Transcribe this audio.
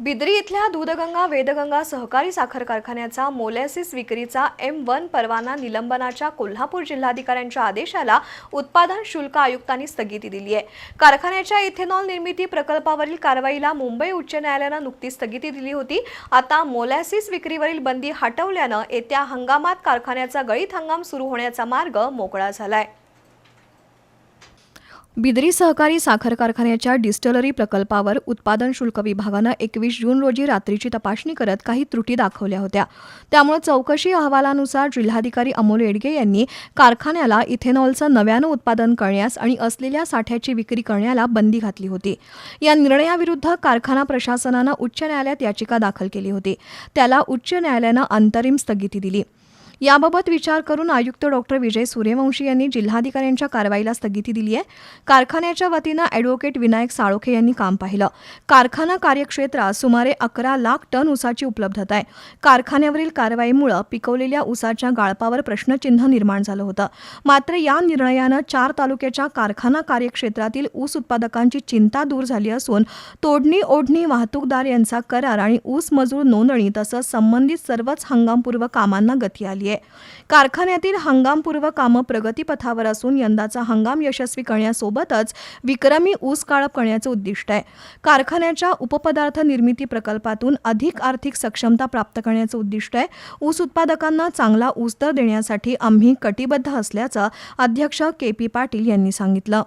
बिद्री इथल्या दूधगंगा वेदगंगा सहकारी साखर कारखान्याचा मोलॅसिस विक्रीचा एम वन परवाना निलंबनाच्या कोल्हापूर जिल्हाधिकाऱ्यांच्या आदेशाला उत्पादन शुल्क आयुक्तांनी स्थगिती दिली आहे. कारखान्याच्या इथेनॉल निर्मिती प्रकल्पावरील कारवाईला मुंबई उच्च न्यायालयानं नुकतीच स्थगिती दिली होती. आता मोलॅसिस विक्रीवरील बंदी हटवल्यानं येत्या हंगामात कारखान्याचा गळीत हंगाम सुरू होण्याचा मार्ग मोकळा झालाय. बिद्री सहकारी साखर कारखान्याच्या डिस्टलरी प्रकल्पावर उत्पादन शुल्क विभागानं एकवीस जून रोजी रात्रीची तपासणी करत काही त्रुटी दाखवल्या होत्या. त्यामुळे चौकशी अहवालानुसार जिल्हाधिकारी अमोल येडगे यांनी कारखान्याला इथेनॉलचं नव्यानं उत्पादन करण्यास आणि असलेल्या साठ्याची विक्री करण्याला बंदी घातली होती. या निर्णयाविरुद्ध कारखाना प्रशासनानं उच्च न्यायालयात याचिका दाखल केली होती. त्याला उच्च न्यायालयानं अंतरिम स्थगिती दिली. याबाबत विचार करून आयुक्त डॉक्टर विजय सूर्यवंशी यांनी जिल्हाधिकाऱ्यांच्या कारवाईला स्थगिती दिली आहे. कारखान्याच्या वतीनं अॅडव्होकेट विनायक साळोखे यांनी काम पाहिलं. कारखाना कार्यक्षेत्रात सुमारे अकरा लाख टन ऊसाची उपलब्धता आहे. कारखान्यावरील कारवाईमुळे पिकवलेल्या ऊसाच्या गाळपावर प्रश्नचिन्ह निर्माण झालं होतं. मात्र या निर्णयानं चार तालुक्याच्या कारखाना कार्यक्षेत्रातील ऊस उत्पादकांची चिंता दूर झाली असून तोडणी ओढणी वाहतूकदार यांचा करार आणि ऊस मजूर नोंदणी तसंच संबंधित सर्वच हंगामपूर्व कामांना गती आली आहे कारखान्यातील हंगामपूर्व कामं प्रगतीपथावर असून यंदाचा हंगाम यशस्वी करण्यासोबतच विक्रमी ऊस काळप करण्याचं उद्दिष्ट आहे. कारखान्याच्या उपपदार्थ निर्मिती प्रकल्पातून अधिक आर्थिक सक्षमता प्राप्त करण्याचं उद्दिष्ट आहे. ऊस उत्पादकांना चांगला ऊस दर देण्यासाठी आम्ही कटिबद्ध असल्याचं अध्यक्ष के पी पाटील यांनी सांगितलं.